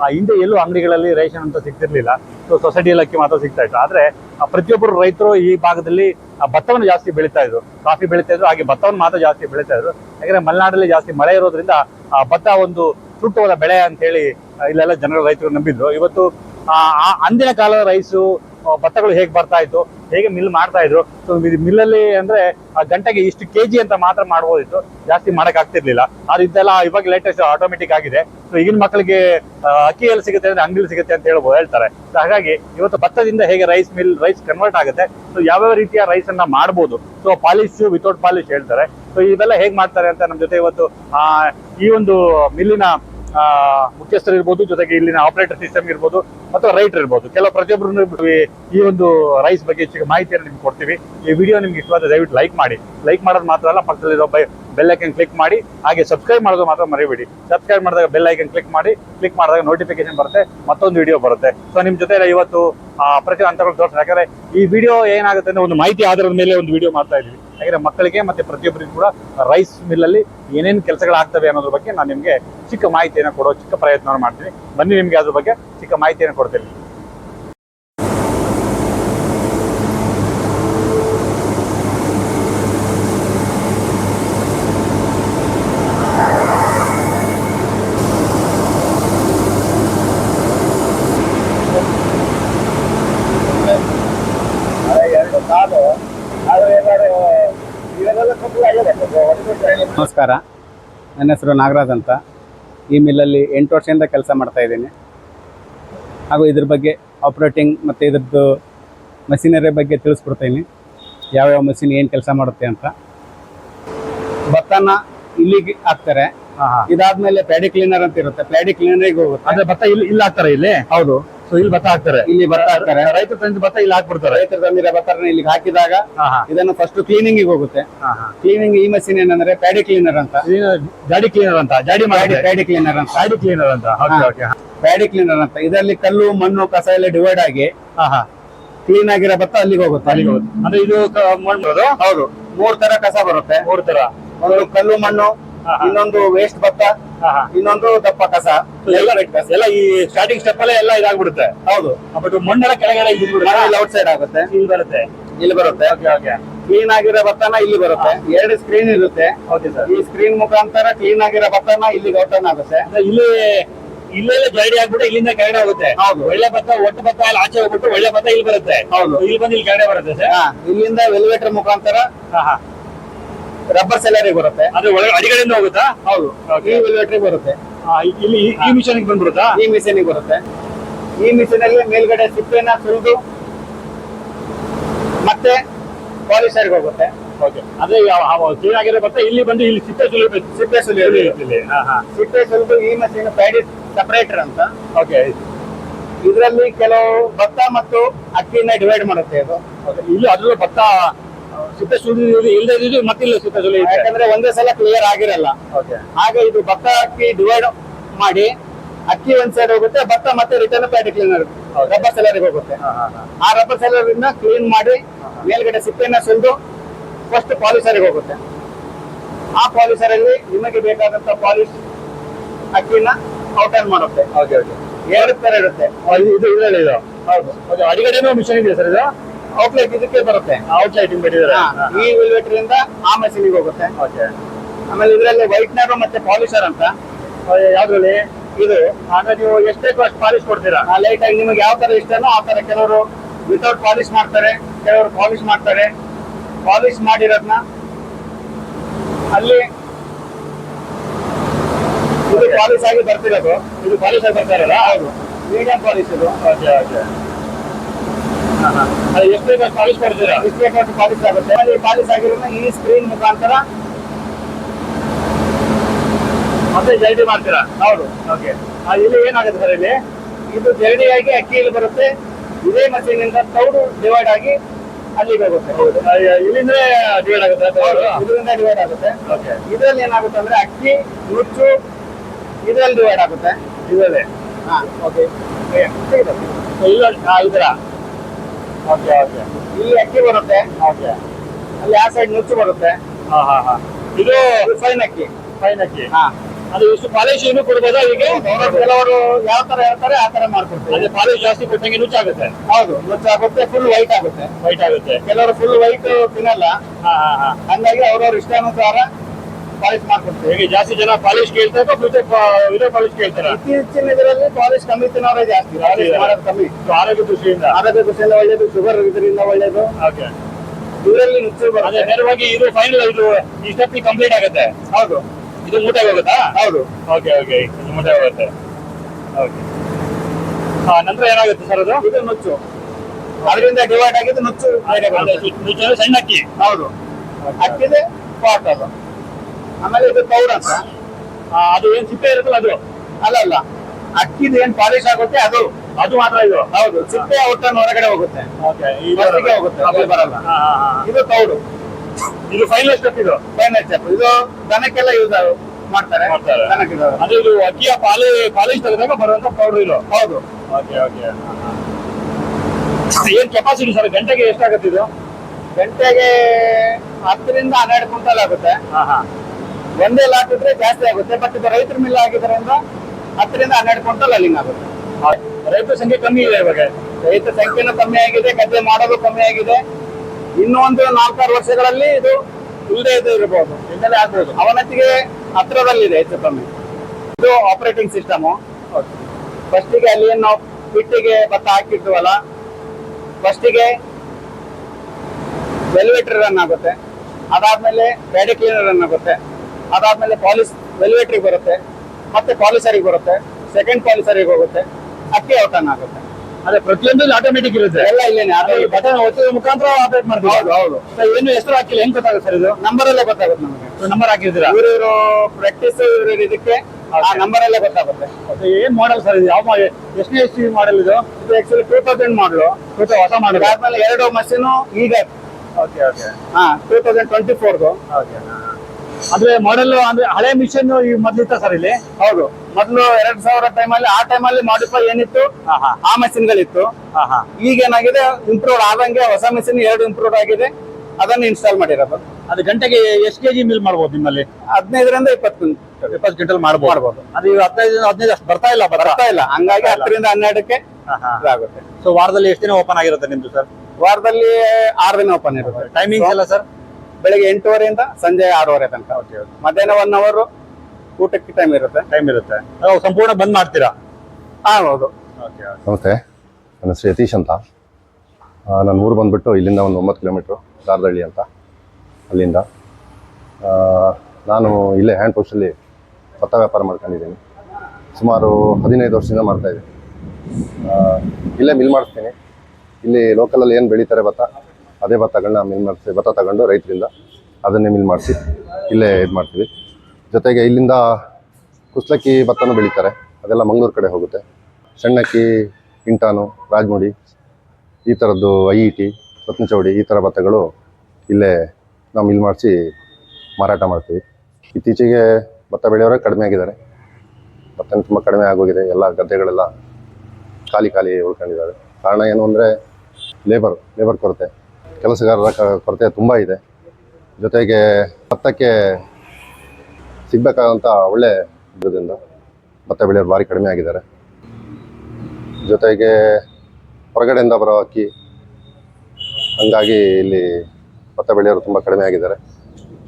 [SPEAKER 1] ಆ, ಹಿಂದೆ ಎಲ್ಲೂ ಅಂಗಡಿಗಳಲ್ಲಿ ರೇಷನ್ ಅಂತ ಸಿಗ್ತಿರ್ಲಿಲ್ಲ. ಸೊ ಸೊಸೈಟಿಯಲ್ಲಿ ಅಕ್ಕಿ ಮಾತ್ರ ಸಿಗ್ತಾ ಇತ್ತು. ಆದ್ರೆ ಪ್ರತಿಯೊಬ್ಬರು ರೈತರು ಈ ಭಾಗದಲ್ಲಿ ಭತ್ತವನ್ನು ಜಾಸ್ತಿ ಬೆಳೀತಾ ಇದ್ರು. ಕಾಫಿ ಬೆಳೀತಾ ಇದ್ರು ಹಾಗೆ ಭತ್ತವನ್ನು ಮಾತ್ರ ಜಾಸ್ತಿ ಬೆಳೀತಾ ಇದ್ರು. ಯಾಕಂದ್ರೆ ಮಲೆನಾಡಲ್ಲಿ ಜಾಸ್ತಿ ಮಳೆ ಇರೋದ್ರಿಂದ ಆ, ಭತ್ತ ಒಂದು ಸೂಕ್ತವಾದ ಬೆಳೆ ಅಂತ ಹೇಳಿ ಇಲ್ಲೆಲ್ಲ ಜನರು ರೈತರು ನಂಬಿದ್ರು. ಇವತ್ತು ಆ ಅಂದಿನ ಕಾಲದ ರೈಸು ಭತ್ತಗಳು ಹೇಗೆ ಬರ್ತಾ ಇತ್ತು, ಹೇಗೆ ಮಿಲ್ ಮಾಡ್ತಾ ಇದ್ರು. ಸೊ ಮಿಲ್ಲಲ್ಲಿ ಅಂದ್ರೆ ಆ ಗಂಟೆಗೆ ಇಷ್ಟು ಕೆಜಿ ಅಂತ ಮಾತ್ರ ಮಾಡ್ಬೋದಿತ್ತು. ಜಾಸ್ತಿ ಮಾಡಕ್ ಆಗ್ತಿರ್ಲಿಲ್ಲ. ಆದ್ರೆ ಇದೆಲ್ಲ ಇವಾಗ ಲೇಟೆಸ್ಟ್ ಆಟೋಮೆಟಿಕ್ ಆಗಿದೆ. ಸೊ ಈಗಿನ ಮಕ್ಕಳಿಗೆ ಅಕ್ಕಿಯಲ್ಲಿ ಸಿಗುತ್ತೆ ಅಂದ್ರೆ ಅಂಗಡಿಲಿ ಸಿಗುತ್ತೆ ಅಂತ ಹೇಳ್ಬೋದು ಹೇಳ್ತಾರೆ. ಸೊ ಹಾಗಾಗಿ ಇವತ್ತು ಭತ್ತದಿಂದ ಹೇಗೆ ರೈಸ್ ಮಿಲ್ ರೈಸ್ ಕನ್ವರ್ಟ್ ಆಗುತ್ತೆ. ಸೊ ಯಾವ್ಯಾವ ರೀತಿಯ ರೈಸ್ ಅನ್ನ ಮಾಡ್ಬೋದು. ಸೊ ಪಾಲಿಶ್ ವಿತೌಟ್ ಪಾಲಿಶ್ ಹೇಳ್ತಾರೆ. ಸೊ ಇವೆಲ್ಲ ಹೇಗ್ ಮಾಡ್ತಾರೆ ಅಂತ ನಮ್ಮ ಜೊತೆ ಇವತ್ತು ಈ ಒಂದು ಮಿಲ್ಲಿನ ಮುಖ್ಯಸ್ಥರು ಇರ್ಬೋದು, ಜೊತೆಗೆ ಇಲ್ಲಿನ ಆಪರೇಟರ್ ಸಿಸ್ಟಮ್ ಇರ್ಬೋದು, ಅಥವಾ ರೈಟರ್ ಇರ್ಬೋದು. ಕೆಲವು ಪ್ರತಿಯೊಬ್ಬರು ಈ ಒಂದು ರೈಸ್ ಬಗ್ಗೆ ಹೆಚ್ಚಿಗೆ ಮಾಹಿತಿಯನ್ನು ನಿಮ್ಗೆ ಕೊಡ್ತೀವಿ. ಈ ವಿಡಿಯೋ ನಿಮ್ಗೆ ಇಷ್ಟವಾದ ದಯವಿಟ್ಟು ಲೈಕ್ ಮಾಡಿ. ಲೈಕ್ ಮಾಡೋದು ಮಾತ್ರ ಅಲ್ಲ ಪಕ್ಕದಲ್ಲಿರೋ ಬೆಲ್ ಐಕನ್ ಕ್ಲಿಕ್ ಮಾಡಿ, ಹಾಗೆ ಸಬ್ಸ್ಕ್ರೈಬ್ ಮಾಡೋದು ಮಾತ್ರ ಮರಿಬೇಡಿ. ಸಬ್ಸ್ಕ್ರೈಬ್ ಮಾಡಿದಾಗ ಬೆಲ್ ಐಕನ್ ಕ್ಲಿಕ್ ಮಾಡಿ ಕ್ಲಿಕ್ ಮಾಡಿದಾಗ ನೋಟಿಫಿಕೇಶನ್ ಬರುತ್ತೆ, ಮತ್ತೊಂದು ವಿಡಿಯೋ ಬರುತ್ತೆ. ಸೊ ನಿಮ್ಮ ಜೊತೆ ಇವತ್ತು ಪ್ರತಿ ಹಂತಗಳು ತೋರಿಸ್ತಾರೆ ಯಾಕಂದ್ರೆ ಈ ವಿಡಿಯೋ ಏನಾಗುತ್ತೆ ಅಂದ್ರೆ ಒಂದು ಮಾಹಿತಿ ಆಧಾರದ ಮೇಲೆ ಒಂದು ವಿಡಿಯೋ ಮಾಡ್ತಾ ಇದ್ದೀವಿ. ಯಾಕಂದ್ರೆ ಮಕ್ಕಳಿಗೆ ಮತ್ತೆ ಪ್ರತಿಯೊಬ್ಬರಿಗೂ ಕೂಡ ರೈಸ್ ಮಿಲ್ಲಲ್ಲಿ ಏನೇನು ಕೆಲಸಗಳಾಗ್ತವೆ ಅನ್ನೋದ್ರ ಬಗ್ಗೆ ನಾನು ನಿಮಗೆ ಚಿಕ್ಕ ಮಾಹಿತಿಯನ್ನು ಕೊಡೋ ಚಿಕ್ಕ ಪ್ರಯತ್ನ ಮಾಡ್ತೀನಿ. ಬನ್ನಿ ನಿಮಗೆ ಅದ್ರ ಬಗ್ಗೆ ಚಿಕ್ಕ ಮಾಹಿತಿಯನ್ನು ಕೊಡ್ತೀನಿ
[SPEAKER 2] ಎರಡು ಕಾಲು ಆದ್ರೆ ಏನಾದ್ರು ಇವೆಲ್ಲ ನಮಸ್ಕಾರ ನನ್ನ ಹೆಸರು ನಾಗರಾಜ್ ಅಂತ. ಈ ಮಿಲ್ಲಲ್ಲಿ ಎಂಟು ವರ್ಷದಿಂದ ಕೆಲಸ ಮಾಡ್ತಾ ಇದ್ದೀನಿ. ಹಾಗೂ ಇದ್ರ ಬಗ್ಗೆ ಆಪ್ರೇಟಿಂಗ್ ಮತ್ತು ಇದ್ರದ್ದು ಮಷಿನರಿ ಬಗ್ಗೆ ತಿಳಿಸ್ಕೊಡ್ತೀನಿ ಯಾವ್ಯಾವ ಮಷಿನ್ ಏನು ಕೆಲಸ ಮಾಡುತ್ತೆ ಅಂತ. ಭತ್ತನ ಇಲ್ಲಿಗೆ ಹಾಕ್ತಾರೆ. ಇದಾದ್ಮೇಲೆ ಪ್ಯಾಡಿ ಕ್ಲೀನರ್ ಅಂತ ಇರುತ್ತೆ. ಪ್ಯಾಡಿ ಕ್ಲೀನರಿಗೆ ಹೋಗುತ್ತೆ.
[SPEAKER 1] ಭತ್ತ ಇಲ್ಲಿ ಇಲ್ಲಿ ಹಾಕ್ತಾರೆ ಇಲ್ಲಿ?
[SPEAKER 2] ಹೌದು.
[SPEAKER 1] ಸೊ ಇಲ್ಲಿ ಭತ್ತ ಹಾಕ್ತಾರೆ.
[SPEAKER 2] ಇಲ್ಲಿ ಭತ್ತ ಹಾಕ್ತಾರೆ.
[SPEAKER 1] ರೈತರು ತಂದ ಭತ್ತ ಇಲ್ಲಿ ಹಾಕ್ಬಿಡ್ತಾರೆ.
[SPEAKER 2] ರೈತರು ತಂದಿರೋ ಭತ್ತನ ಇಲ್ಲಿ ಹಾಕಿದಾಗ ಇದನ್ನು ಫಸ್ಟ್ ಕ್ಲೀನಿಂಗ್ ಹೋಗುತ್ತೆ. ಕ್ಲೀನಿಂಗ್ ಈ ಮಷೀನ್ ಏನಂದ್ರೆ ಪ್ಯಾಡಿ ಕ್ಲೀನರ್ ಅಂತ.
[SPEAKER 1] ಜಾಡಿ ಕ್ಲೀನರ್ ಅಂತ ಜಾಡಿ ಮಾಡಿ
[SPEAKER 2] ಪ್ಯಾಡಿ ಕ್ಲೀನರ್ ಅಂತ.
[SPEAKER 1] ಪ್ಯಾಡಿ ಕ್ಲೀನರ್ ಅಂತ.
[SPEAKER 2] ಪ್ಯಾಡಿ ಕ್ಲೀನರ್ ಅಂತ. ಇದರಲ್ಲಿ ಕಲ್ಲು ಮಣ್ಣು ಕಸ ಎಲ್ಲ ಡಿವೈಡ್ ಆಗಿ ಕ್ಲೀನ್ ಆಗಿರೋ ಭತ್ತ ಅಲ್ಲಿಗೆ ಹೋಗುತ್ತೆ.
[SPEAKER 1] ಅಲ್ಲಿಗೆ ಹೋಗುತ್ತೆ. ಅಂದ್ರೆ ಇದು ಮಣ್ಣು
[SPEAKER 2] ಹೌದು. ಮೂರ್ ತರ ಕಸ ಬರುತ್ತೆ.
[SPEAKER 1] ಮೂರು ತರ.
[SPEAKER 2] ಒಂದು ಕಲ್ಲು ಮಣ್ಣು. ಇನ್ನೊಂದು ವೇಸ್ಟ್ ಭತ್ತ. ಇನ್ನೊಂದು ದಪ್ಪ ಕಸ.
[SPEAKER 1] ಎಲ್ಲ ಎಲ್ಲ ಈ ಸ್ಟಾರ್ಟಿಂಗ್ ಸ್ಟೆಪ್ ಅಲ್ಲೇ ಎಲ್ಲ ಇದಾಗ್ಬಿಡುತ್ತೆ.
[SPEAKER 2] ಹೌದು.
[SPEAKER 1] ಬಟ್ ಮಣ್ಣರ ಕೆಳಗಡೆ ಬಿದ್ಬಿಡುತ್ತೆ
[SPEAKER 2] ಔಟ್ ಸೈಡ್ ಆಗುತ್ತೆ.
[SPEAKER 1] ಇಲ್ಲಿ ಬರುತ್ತೆ.
[SPEAKER 2] ಇಲ್ಲಿ ಬರುತ್ತೆ.
[SPEAKER 1] ಓಕೆ ಓಕೆ
[SPEAKER 2] ಕ್ಲೀನ್ ಆಗಿರೋ ಭತ್ತನ ಇಲ್ಲಿ ಬರುತ್ತೆ. ಎರಡು ಸ್ಕ್ರೀನ್ ಇರುತ್ತೆ.
[SPEAKER 1] ಓಕೆ ಸರ್
[SPEAKER 2] ಈ ಸ್ಕ್ರೀನ್ ಮುಖಾಂತರ ಕ್ಲೀನ್ ಆಗಿರೋ ಭತ್ತನ ಇಲ್ಲಿ ಔಟನ್ ಆಗುತ್ತೆ.
[SPEAKER 1] ಇಲ್ಲಿ ಇಲ್ಲೆಲ್ಲ ಜರಡಿ ಆಗ್ಬಿಟ್ಟು ಇಲ್ಲಿಂದ ಕೆಳಗಡೆ ಹೋಗುತ್ತೆ.
[SPEAKER 2] ಹೌದು.
[SPEAKER 1] ಒಳ್ಳೆ ಭತ್ತ ಒಟ್ಟು ಭತ್ತ ಅಲ್ಲಿ ಆಚೆ ಹೋಗ್ಬಿಟ್ಟು ಒಳ್ಳೆ ಭತ್ತ ಇಲ್ಲಿ ಬರುತ್ತೆ.
[SPEAKER 2] ಹೌದು.
[SPEAKER 1] ಇಲ್ಲಿ ಬಂದು ಇಲ್ಲಿ ಕೆಳಗಡೆ ಬರುತ್ತೆ ಸರ್
[SPEAKER 2] ಇಲ್ಲಿಂದ ಎಲಿವೇಟರ್ ಮುಖಾಂತರ ರಬ್ಬರ್ ಸೆಲರಿ ಬರುತ್ತೆ.
[SPEAKER 1] ಅದು ಒಳಗೆ ಅಡಿಗಡೆಯಿಂದ ಹೋಗುತ್ತಾ?
[SPEAKER 2] ಹೌದು. ಈ ಎಲಿವೇಟರ್ ಬರುತ್ತೆ.
[SPEAKER 1] ಆ, ಇಲ್ಲಿ ಈ- ಈ ಮಿಷನ್ ಬಂದ್ಬಿಡುತ್ತಾ?
[SPEAKER 2] ಈ ಮಿಷನ್ ಬರುತ್ತೆ. ಈ ಮಿಷನ್ ಅಲ್ಲಿ ಮೇಲ್ಗಡೆ ಸಿಪ್ಪೆನ ಸುರಿದು ಮತ್ತೆ ಪಾಲಿಶರ್ಗೆ ಹೋಗುತ್ತೆ.
[SPEAKER 1] ಓಕೆ ಅದೇ ಕ್ಲೀನ್ ಆಗಿರೋ ಭತ್ತ ಇಲ್ಲಿ ಬಂದು ಇಲ್ಲಿ ಸಿಪ್ಪೆ ಸುಲಿಬೇಕು.
[SPEAKER 2] ಸಿಪ್ಪೆ ಸುಲಿಯೋದು
[SPEAKER 1] ಇಲ್ಲಿ ಹಾ ಹಾ.
[SPEAKER 2] ಸಿಪ್ಪೆ ಸುಲಿದು ಈ ಮಷೀನ್ ಪ್ಯಾಡಿ ಸಪರೇಟರ್ ಅಂತ.
[SPEAKER 1] ಓಕೆ
[SPEAKER 2] ಇದರಲ್ಲಿ ಕೆಲವು ಭತ್ತ ಮತ್ತು ಅಕ್ಕಿನ ಡಿವೈಡ್ ಮಾಡುತ್ತೆ ಅದು
[SPEAKER 1] ಇಲ್ಲಿ ಅದ್ರಲ್ಲೂ ಭತ್ತ ಆ, ಸುಳಿದು ಇಲ್ಲದೆ ಇದ್ದು ಮತ್ತೆ ಇಲ್ಲಿ ಸಿಪ್ಪೆ ಸುಲಿ
[SPEAKER 2] ಯಾಕಂದ್ರೆ ಒಂದೇ ಸಲ ಕ್ಲಿಯರ್ ಆಗಿರಲ್ಲ. ಆಗ ಇದು ಭತ್ತ ಅಕ್ಕಿ ಡಿವೈಡ್ ಮಾಡಿ ಅಕ್ಕಿ ಒಂದ್ ಸೈಡ್ ಹೋಗುತ್ತೆ ಭತ್ತ ಮತ್ತೆ return paddy cleaner rubber sheller ಹೋಗುತ್ತೆ. ಆ ರಬ್ಬರ್ ಸೆಲರ್ ಇಂದ ಕ್ಲೀನ್ ಮಾಡಿ ಮೇಲ್ಗಡೆ ಸಿಪ್ಪೆನ ಸುಲಿದು ಫಸ್ಟ್ ಪಾಲಿಸರಿಗೆ ಹೋಗುತ್ತೆ. ಆ ಪಾಲಿಸರ್ ಅಲ್ಲಿ ನಿಮಗೆ ಬೇಕಾದಂತ ಪಾಲಿಶ್ ಅಕ್ಕಿನ ಔಟರ್ ಮಾಡುತ್ತೆ.
[SPEAKER 1] ಓಕೆ ಓಕೆ
[SPEAKER 2] ಎರಡು ತರ ಇರುತ್ತೆ.
[SPEAKER 1] ಇದು ಇದರಲ್ಲಿ ಇದು?
[SPEAKER 2] ಹೌದು.
[SPEAKER 1] ಅಡಿಗಡೆನೂ ಮಿಷನ್ ಇದೆ ಸರ್ ಇದು?
[SPEAKER 2] ಔಟ್ಲೆಟ್ ಇದಕ್ಕೆ ಬರುತ್ತೆ.
[SPEAKER 1] ಔಟ್ಲೈಟ್ ಬಿಟ್ಟಿದ್ದಾರೆ.
[SPEAKER 2] ಈ ಎಲಿವೇಟರ್ ಇಂದ ಆ ಮೆಷಿನಿಗೆ ಹೋಗುತ್ತೆ.
[SPEAKER 1] ಓಕೆ
[SPEAKER 2] ಆಮೇಲೆ ಇದರಲ್ಲಿ ವೈಟ್ನರ್ ಮತ್ತೆ ಪಾಲಿಶರ್ ಅಂತ.
[SPEAKER 1] ಯಾವ್ದ್ರಲ್ಲಿ?
[SPEAKER 2] ಇದು
[SPEAKER 1] ಹಾಗಾಗಿ ನೀವು ಎಷ್ಟೇ ಅಷ್ಟು ಪಾಲಿಶ್ ಕೊಡ್ತೀರಾ.
[SPEAKER 2] ಲೈಟ್ ಆಗಿ ನಿಮಗೆ ಯಾವ ತರ ಇಷ್ಟನೋ ಆ ತರ ಕೆಲವರು ವಿತೌಟ್ ಪಾಲಿಶ್ ಮಾಡ್ತಾರೆ ಕೆಲವರು ಪಾಲಿಶ್ ಮಾಡ್ತಾರೆ. ಪಾಲಿಶ್ ಮಾಡಿರೋದನ್ನ ಅಲ್ಲಿ ಇದು ಪಾಲಿಶ್ ಆಗಿ ಬರ್ತಿರೋದು.
[SPEAKER 1] ಇದು ಪಾಲಿಶ್ ಆಗಿ ಬರ್ತಾ ಇರಲ್ಲ
[SPEAKER 2] ಹೌದು. ಮೀಡಿಯಂ ಪಾಲಿಶ್ ಇದು.
[SPEAKER 1] ಓಕೆ ಓಕೆ ಎಷ್ಟು ಬೇಕು ಅಷ್ಟು ಪಾಲಿಶ್ ಕೊಡ್ತೀರಾ
[SPEAKER 2] ಡಿಸ್ಪ್ಲೇ ಪಾಲಿಶ್ ಆಗುತ್ತೆ. ಅಲ್ಲಿ ಪಾಲಿಶ್ ಆಗಿರೋದ್ನ ಈ ಸ್ಕ್ರೀನ್ ಮುಖಾಂತರ
[SPEAKER 1] ಮತ್ತೆ ಜಲ್ದಿ ಮಾಡ್ತೀರಾ?
[SPEAKER 2] ಹೌದು.
[SPEAKER 1] ಓಕೆ ಇಲ್ಲಿ ಏನಾಗುತ್ತೆ ಸರ್ ಇಲ್ಲಿ?
[SPEAKER 2] ಇದು ಜರಡಿಯಾಗಿ ಅಕ್ಕಿ ಇಲ್ಲಿ ಬರುತ್ತೆ. ಇದೇ machine ಇಂದ ತೌಡು ಡಿವೈಡ್ ಆಗಿ ಅಲ್ಲಿಗೆ ಹೋಗುತ್ತೆ.
[SPEAKER 1] ಹೌದು. ಇಲ್ಲಿಂದ ಡಿವೈಡ್ ಆಗುತ್ತೆ
[SPEAKER 2] ಇದರಿಂದ ಡಿವೈಡ್ ಆಗುತ್ತೆ.
[SPEAKER 1] ಓಕೆ
[SPEAKER 2] ಇದ್ರಲ್ಲಿ ಏನಾಗುತ್ತೆ ಅಂದ್ರೆ ಅಕ್ಕಿ ನುಚ್ಚು ಇದ್ರಲ್ಲಿ ಡಿವೈಡ್ ಆಗುತ್ತೆ.
[SPEAKER 1] ಇದರಲ್ಲೇ?
[SPEAKER 2] ಹಾ ಓಕೆ
[SPEAKER 1] ಇಲ್ಲ ಆ, ಥರ ಓಕೆ ಓಕೆ
[SPEAKER 2] ಇಲ್ಲಿ ಅಕ್ಕಿ ಬರುತ್ತೆ.
[SPEAKER 1] ಓಕೆ
[SPEAKER 2] ಅಲ್ಲಿ ಆ ಸೈಡ್ ನುಚ್ಚು ಬರುತ್ತೆ.
[SPEAKER 1] ಹಾ ಹಾ ಹಾ. ಇದು
[SPEAKER 2] ಫೈನ್ ಅಕ್ಕಿ.
[SPEAKER 1] ಫೈನ್ ಅಕ್ಕಿ.
[SPEAKER 2] ಹಾ.
[SPEAKER 1] ಅದು ಇಷ್ಟು ಪಾಲಿಶ್ ಏನು ಕೊಡ್ಬೋದಾ ಹೀಗೆ?
[SPEAKER 2] ಕೆಲವರು ಯಾವ ತರ ಹೇಳ್ತಾರೆ ಆ ತರ ಮಾಡ್ಕೊಡ್ತಾರೆ
[SPEAKER 1] ಅದೇ ಪಾಲಿಶ್ ಜಾಸ್ತಿ ಕೊಟ್ಟಂಗೆ ನುಚ್ಚಾಗುತ್ತೆ.
[SPEAKER 2] ಹೌದು ನುಚ್ಚು ಆಗುತ್ತೆ ಫುಲ್ ವೈಟ್ ಆಗುತ್ತೆ.
[SPEAKER 1] ವೈಟ್ ಆಗುತ್ತೆ.
[SPEAKER 2] ಕೆಲವರು ಫುಲ್ ವೈಟ್ ತಿನ್ನಲ್ಲ.
[SPEAKER 1] ಹಾ ಹಾ ಹಾ.
[SPEAKER 2] ಹಂಗಾಗಿ ಅವ್ರವ್ರ ಇಷ್ಟಾನುಸಾರ ಪಾಲಿಶ್ ಮಾಡ್ಕೊಡ್ತೀವಿ.
[SPEAKER 1] ಹೇಗೆ ಜಾಸ್ತಿ ಜನ ಪಾಲಿಶ್ ಕೇಳ್ತಾರೆ ಮತ್ತೆ ವಿಡಿಯೋ ಪಾಲಿಶ್ ಅತಿ
[SPEAKER 2] ಇತ್ತೀಚಿನ ಇದರಲ್ಲಿ ಪಾಲಿಶ್ ಕಮ್ಮಿ ತಿನ್ನೋರೇ ಜಾಸ್ತಿ. ಪಾಲಿಶ್ ಮಾಡೋದು ಕಮ್ಮಿ.
[SPEAKER 1] ಆರೋಗ್ಯ ದೃಷ್ಟಿಯಿಂದ.
[SPEAKER 2] ಆರೋಗ್ಯ ದೃಷ್ಟಿಯಿಂದ ಒಳ್ಳೇದು ಶುಗರ್ ಇದರಿಂದ ಒಳ್ಳೇದು.
[SPEAKER 1] ಓಕೆ
[SPEAKER 2] ಇದರಲ್ಲಿ ನುಚ್ಚು ಬರುತ್ತೆ.
[SPEAKER 1] ನೇರವಾಗಿ ಇದು ಫೈನಲ್ ಇದು ಈ ಸ್ಟೆಪ್ ಕಂಪ್ಲೀಟ್ ಆಗುತ್ತೆ.
[SPEAKER 2] ಹೌದು.
[SPEAKER 1] ಇದು ಮೂಟೆ ಹೋಗುತ್ತಾ?
[SPEAKER 2] ಹೌದು.
[SPEAKER 1] ಓಕೆ ಓಕೆ ಇದು ಮೂಟೆ ಹೋಗುತ್ತೆ. ಓಕೆ ಹಾ ನಂತರ ಏನಾಗುತ್ತೆ ಸರ್ ಅದು?
[SPEAKER 2] ಇದು ನುಚ್ಚು. ಅದರಿಂದ ಡಿವೈಡ್ ಆಗಿದ್ದು ನುಚ್ಚು.
[SPEAKER 1] ನುಚ್ಚು. ಸಣ್ಣ ಅಕ್ಕಿ.
[SPEAKER 2] ಹೌದು. ಅಕ್ಕಿದೆ ಪಾಟ್ ಅದು. ಆಮೇಲೆ ಇದು ಪೌಡ್ ಅಂತ.
[SPEAKER 1] ಅದು ಏನ್ ಸಿಪ್ಪೆ ಇರುತ್ತಲ್ಲ ಅದು?
[SPEAKER 2] ಅಲ್ಲ ಅಲ್ಲ. ಅಕ್ಕಿದ ಏನ್ ಪಾಲಿಶ್ ಆಗುತ್ತೆ ಅದು
[SPEAKER 1] ಅದು ಮಾತ್ರ ಇದು.
[SPEAKER 2] ಹೌದು ಸಿಪ್ಪೆ ಔಟನ್ ಹೊರಗಡೆ ಹೋಗುತ್ತೆ. ಹೋಗುತ್ತೆ ಬರಲ್ಲ. ಇದು ತೌಡು
[SPEAKER 1] ಇದು ಫೈನಲ್ ಸ್ಟೆಪ್ ಇದು?
[SPEAKER 2] Final step. ಇದು ದನಕ್ಕೆಲ್ಲ ಯೂಸ್ ಮಾಡ್ತಾರೆ.
[SPEAKER 1] ಅದು ಇದು ಅಕ್ಕಿಯ ಪಾಲಿ ಪಾಲಿಶ್ ತೆಗೆದಾಗ ಬರುವಂತ ಪೌಡರ್ ಇದು?
[SPEAKER 2] ಹೌದು.
[SPEAKER 1] Okay okay. ಏನ್ ಕೆಪಾಸಿಟಿ ಸರ್ ಗಂಟೆಗೆ ಎಷ್ಟಾಗುತ್ತೆ ಇದು?
[SPEAKER 2] ಗಂಟೆಗೆ ಹತ್ತರಿಂದ ಹನ್ನೆರಡು ಕ್ವಿಂಟಲ್ ಆಗುತ್ತೆ.
[SPEAKER 1] ಹಾ ಹಾ.
[SPEAKER 2] ಒಂದೇ ಲಾಟ್ ಇದ್ರೆ ಜಾಸ್ತಿ ಆಗುತ್ತೆ. ಬಟ್ ಇದು ರೈತರ ಮಿಲ್ ಆಗಿದ್ರಿಂದ ಹತ್ತರಿಂದ ಹನ್ನೆರಡು ಕ್ವಿಂಟಲ್ ಅಲ್ಲಿ ಆಗುತ್ತೆ.
[SPEAKER 1] ರೈತರ ಸಂಖ್ಯೆ ಕಮ್ಮಿ ಇದೆ ಇವಾಗ.
[SPEAKER 2] ರೈತ ಸಂಖ್ಯೆನೂ ಕಮ್ಮಿ ಆಗಿದೆ ಗದ್ದೆ ಮಾಡೋದು ಕಮ್ಮಿ ಆಗಿದೆ. ಇನ್ನೊಂದು ಒಂದು ನಾಲ್ಕಾರು ವರ್ಷಗಳಲ್ಲಿ ಇದು ಇಲ್ಲದೆ ಇದು ಇರಬಹುದು
[SPEAKER 1] ಹಿನ್ನೆಲೆ ಆಗ್ಬೋದು.
[SPEAKER 2] ಅವನತಿಗೆ ಹತ್ರದಲ್ಲಿದೆ ಹೆಚ್ಚು ಕಮ್ಮಿ. ಇದು ಆಪರೇಟಿಂಗ್ ಸಿಸ್ಟಮು ಫಸ್ಟಿಗೆ ಅಲ್ಲಿ ಏನು ನಾವು ಬಿಟ್ಟಿಗೆ ಭತ್ತ ಹಾಕಿರ್ತೀವಲ್ಲ ಫಸ್ಟಿಗೆ ಎಲಿವೇಟರ್ ರನ್ ಆಗುತ್ತೆ. ಅದಾದ್ಮೇಲೆ ಪ್ಯಾಡಿ ಕ್ಲೀನರ್ ರನ್ ಆಗುತ್ತೆ. ಅದಾದ್ಮೇಲೆ ಪಾಲಿಸ್ ವೆಲ್ವೇಟ್ರಿಗೆ ಬರುತ್ತೆ ಮತ್ತೆ ಪಾಲಿಸರಿಗೆ ಬರುತ್ತೆ ಸೆಕೆಂಡ್ ಪಾಲಿಸರಿಗೆ ಹೋಗುತ್ತೆ ಅಕ್ಕಿ ಔಟನ್ ಆಗುತ್ತೆ.
[SPEAKER 1] ಅದೇ ಪ್ರತಿಯೊಂದು ಆಟೋಮೆಟಿಕ್ ಇರುತ್ತೆ.
[SPEAKER 2] ಎಲ್ಲ ಇಲ್ಲೇನೆ
[SPEAKER 1] ಬಟನ್ ಒತ್ತಿದ ಮುಖಾಂತರ ಆಪರೇಟ್ ಮಾಡ್ತೀವಿ
[SPEAKER 2] ಹೌದು ಹೌದು.
[SPEAKER 1] ಸರ್, ಏನು ಹೆಸರು ಹಾಕಿಲ್ಲ ಹೆಂಗ್ ಗೊತ್ತಾಗುತ್ತೆ ಸರ್ ಇದು?
[SPEAKER 2] ನಂಬರ್ ಅಲ್ಲೇ ಗೊತ್ತಾಗುತ್ತೆ ನಮಗೆ.
[SPEAKER 1] ನಂಬರ್ ಹಾಕಿದ್ರೆ
[SPEAKER 2] ಇವರು ಇವರು ಪ್ರಾಕ್ಟೀಸ್ ಇವರು ಇದಕ್ಕೆ ಆ. ನಂಬರ್ ಅಲ್ಲೇ ಗೊತ್ತಾಗುತ್ತೆ.
[SPEAKER 1] ಏನ್ ಮಾಡಲ್ ಸರ್ ಇದು? ಯಾವ ಎಷ್ಟನೇ ಎಷ್ಟು ಮಾಡಲ್ ಇದು?
[SPEAKER 2] ಇದು actually two thousand model
[SPEAKER 1] two ಹೊಸ ಮಾಡಲ್
[SPEAKER 2] ಆದ್ಮೇಲೆ ಎರಡು ಮಷೀನು ಈಗ.
[SPEAKER 1] ಓಕೆ ಓಕೆ
[SPEAKER 2] ಹಾ ಟೂ ತೌಸಂಡ್ ಟ್ವೆಂಟಿ ಫೋರ್ದು
[SPEAKER 1] ಓಕೆ ಅಂದ್ರೆ ಮಾಡೆಲ್ ಅಂದ್ರೆ ಹಳೆ ಮಿಷನ್ ಈ ಮೊದ್ಲಿತ್ತ ಸರ್ ಇಲ್ಲಿ?
[SPEAKER 2] ಹೌದು. ಮೊದಲು ಎರಡ್ ಸಾವಿರ ಟೈಮಲ್ಲಿ ಆ ಟೈಮಲ್ಲಿ ಮಾಡಿಫೈ ಏನಿತ್ತು? ಆ
[SPEAKER 1] ಮೆಷಿನ್ ಗಳಿತ್ತು.
[SPEAKER 2] ಈಗ ಏನಾಗಿದೆ? ಇಂಪ್ರೂವ್ ಆದಂಗೆ ಹೊಸ ಮೆಷಿನ್ ಎರಡು ಇಂಪ್ರೂವ್ ಆಗಿದೆ. ಅದನ್ನ ಇನ್ಸ್ಟಾಲ್ ಮಾಡಿರೋದು.
[SPEAKER 1] ಅದು ಗಂಟೆಗೆ ಎಷ್ಟು ಕೆಜಿ ಮಿಲ್ ಮಾಡ್ಬೋದು ನಿಮ್ಮಲ್ಲಿ?
[SPEAKER 2] ಹದಿನೈದರಿಂದ ಇಪ್ಪತ್ತು
[SPEAKER 1] ಇಪ್ಪತ್ತು ಗಂಟೆ ಮಾಡಬಹುದು
[SPEAKER 2] ಮಾಡ್ಬೋದು.
[SPEAKER 1] ಅದು ಈಗ ಹದಿನೈದು ಹದಿನೈದು ಅಷ್ಟು ಬರ್ತಾ ಇಲ್ಲ
[SPEAKER 2] ಬರ್ತಾ? ಇಲ್ಲ. ಹಂಗಾಗಿ ಹತ್ತರಿಂದ ಹನ್ನೆರಡಕ್ಕೆ ಆಗುತ್ತೆ
[SPEAKER 1] ಸೊ ವಾರದಲ್ಲಿ ಎಷ್ಟು ದಿನ ಓಪನ್ ಆಗಿರುತ್ತೆ ನಿಮ್ದು ಸರ್
[SPEAKER 2] ವಾರದಲ್ಲಿ ಆರು ದಿನ ಓಪನ್ ಇರುತ್ತೆ.
[SPEAKER 1] ಟೈಮಿಂಗ್ಸ್ ಎಲ್ಲ ಸರ್
[SPEAKER 2] ಬೆಳಿಗ್ಗೆ ಎಂಟೂವರೆಯಿಂದ ಸಂಜೆ ಆರೂವರೆ ತನಕ ಮಧ್ಯಾಹ್ನ ಒನ್ ಅವರ್ ಊಟಕ್ಕೆ ಟೈಮ್ ಇರುತ್ತೆ.
[SPEAKER 1] ಟೈಮ್ ಇರುತ್ತೆ. ಅದು ಸಂಪೂರ್ಣ ಬಂದ್ ಮಾಡ್ತೀರಾ?
[SPEAKER 2] ಹಾ ಹೌದು
[SPEAKER 1] ಓಕೆ.
[SPEAKER 3] ನಮಸ್ತೆ. ನನ್ನ ಹೆಸರು ಯತೀಶ್ ಅಂತ. ನನ್ನ ಊರು ಬಂದ್ಬಿಟ್ಟು ಇಲ್ಲಿಂದ ಒಂದು ಒಂಬತ್ತು ಕಿಲೋಮೀಟ್ರು ದಾರದಳ್ಳಿ ಅಂತ ಅಲ್ಲಿಂದ. ಆ, ನಾನು ಇಲ್ಲೇ ಹ್ಯಾಂಡ್ ಪೋಸ್ಟಲ್ಲಿ ಭತ್ತ ವ್ಯಾಪಾರ ಮಾಡ್ಕೊಂಡಿದ್ದೀನಿ. ಸುಮಾರು ಹದಿನೈದು ವರ್ಷದಿಂದ ಮಾಡ್ತಾಯಿದ್ದೀನಿ ಇಲ್ಲೇ ಮಿಲ್ ಮಾಡಿಸ್ತೀನಿ. ಇಲ್ಲಿ ಲೋಕಲಲ್ಲಿ ಏನು ಬೆಳೀತಾರೆ ಭತ್ತ? ಅದೇ ಭತ್ತಗಳನ್ನ ಮಿಲ್ ಮಾಡಿಸಿ, ಭತ್ತ ತಗೊಂಡು ರೈತರಿಂದ ಅದನ್ನೇ ಮಿಲ್ ಮಾಡಿಸಿ, ಇಲ್ಲೇ ಇದು ಮಾಡ್ತೀವಿ. ಜೊತೆಗೆ ಇಲ್ಲಿಂದ ಕುಸ್ಲಕ್ಕಿ ಭತ್ತನೂ ಬೆಳೀತಾರೆ. ಅದೆಲ್ಲ ಮಂಗಳೂರು ಕಡೆ ಹೋಗುತ್ತೆ. ಸಣ್ಣಕ್ಕಿ, ಇಂಟಾನು, ರಾಜಮುಡಿ, ಈ ಥರದ್ದು ಐ ಇ ಟಿ ರತ್ನಚೌಡಿ, ಈ ಥರ ಭತ್ತಗಳು ಇಲ್ಲೇ ನಾವು ಮಿಲ್ ಮಾಡಿಸಿ ಮಾರಾಟ ಮಾಡ್ತೀವಿ. ಇತ್ತೀಚೆಗೆ ಭತ್ತ ಬೆಳೆಯೋರೇ ಕಡಿಮೆ ಆಗಿದ್ದಾರೆ. ಭತ್ತ ತುಂಬ ಕಡಿಮೆ ಆಗೋಗಿದೆ. ಎಲ್ಲ ಗದ್ದೆಗಳೆಲ್ಲ ಖಾಲಿ ಖಾಲಿ ಉಳ್ಕೊಂಡಿದ್ದಾರೆ. ಕಾರಣ ಏನು ಅಂದರೆ ಲೇಬರ್ ಲೇಬರ್ ಕೊರತೆ. ಕೆಲಸಗಾರರ ಕೊರತೆ ತುಂಬ ಇದೆ. ಜೊತೆಗೆ ಭತ್ತಕ್ಕೆ ಸಿಗಬೇಕಾದಂಥ ಒಳ್ಳೆ ಇದರಿಂದ ಭತ್ತ ಬೆಳೆಯೋರು ಭಾರಿ ಕಡಿಮೆ ಆಗಿದ್ದಾರೆ. ಜೊತೆಗೆ ಹೊರಗಡೆಯಿಂದ ಬರೋ ಅಕ್ಕಿ, ಹಂಗಾಗಿ ಇಲ್ಲಿ ಭತ್ತ ಬೆಳೆಯೋರು ತುಂಬ ಕಡಿಮೆ ಆಗಿದ್ದಾರೆ.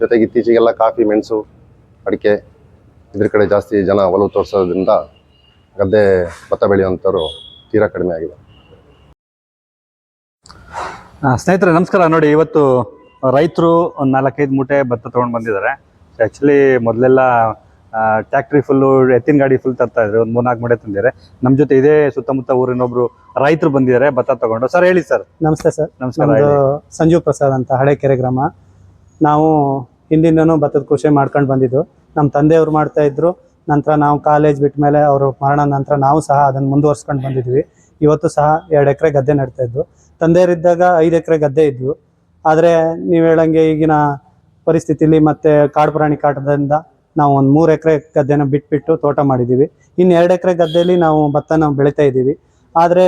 [SPEAKER 3] ಜೊತೆಗೆ ಇತ್ತೀಚೆಗೆಲ್ಲ ಕಾಫಿ, ಮೆಣಸು, ಅಡಿಕೆ ಇದ್ರ ಕಡೆ ಜಾಸ್ತಿ ಜನ ಒಲವು ತೋರಿಸೋದ್ರಿಂದ ಗದ್ದೆ ಭತ್ತ ಬೆಳೆಯುವಂಥವ್ರು ತೀರಾ ಕಡಿಮೆ ಆಗಿದೆ
[SPEAKER 1] ಸ್ನೇಹಿತರೆ ನಮಸ್ಕಾರ. ನೋಡಿ ಇವತ್ತು ರೈತರು ಒಂದು ನಾಲ್ಕೈದು ಮೂಟೆ ಭತ್ತ ತೊಗೊಂಡು ಬಂದಿದ್ದಾರೆ. ಆ್ಯಕ್ಚುಲಿ ಮೊದಲೆಲ್ಲ ಟ್ಯಾಕ್ಟ್ರಿ ಫುಲ್ಲು ಎತ್ತಿನ ಗಾಡಿ ಫುಲ್ ತರ್ತಾ ಇದ್ರು. ಒಂದು ಮೂರ್ನಾಲ್ಕು ಮೂಟೆ ತಂದಿದ್ದಾರೆ. ನಮ್ಮ ಜೊತೆ ಇದೇ ಸುತ್ತಮುತ್ತ ಊರಿನೊಬ್ರು ರೈತರು ಬಂದಿದ್ದಾರೆ ಭತ್ತ ತಗೊಂಡು. ಸರ್ ಹೇಳಿ ಸರ್
[SPEAKER 4] ನಮಸ್ತೆ ಸರ್
[SPEAKER 1] ನಮಸ್ಕಾರ ಹೇಳಿ.
[SPEAKER 4] ಸಂಜೀವ್ ಪ್ರಸಾದ್ ಅಂತ ಹಳೆಕೆರೆ ಗ್ರಾಮ. ನಾವು ಹಿಂದಿಂದನೂ ಭತ್ತದ ಕೃಷಿ ಮಾಡ್ಕೊಂಡು ಬಂದಿದ್ದು. ನಮ್ಮ ತಂದೆಯವರು ಮಾಡ್ತಾ ಇದ್ರು. ನಂತರ ನಾವು ಕಾಲೇಜ್ ಬಿಟ್ಟ ಮೇಲೆ ಅವರು ಮರಣ ನಂತರ ನಾವು ಸಹ ಅದನ್ನು ಮುಂದುವರ್ಸ್ಕೊಂಡು ಬಂದಿದ್ವಿ. ಇವತ್ತು ಸಹ ಎರಡು ಎಕರೆ ಗದ್ದೆ ನಡ್ತಾ ಇದ್ದು. ತಂದೆಯರಿದ್ದಾಗ ಐದು ಎಕರೆ ಗದ್ದೆ ಇದ್ವು. ಆದರೆ ನೀವು ಹೇಳಂಗೆ ಈಗಿನ ಪರಿಸ್ಥಿತಿಲಿ ಮತ್ತೆ ಕಾಡು ಪ್ರಾಣಿ ಕಾಟದಿಂದ ನಾವು ಒಂದು ಮೂರು ಎಕರೆ ಗದ್ದೆನ ಬಿಟ್ಬಿಟ್ಟು ತೋಟ ಮಾಡಿದ್ದೀವಿ ಇನ್ನು ಎರಡು ಎಕರೆ ಗದ್ದೆಯಲ್ಲಿ ನಾವು ಭತ್ತನ ಬೆಳೀತಾ ಇದ್ದೀವಿ. ಆದರೆ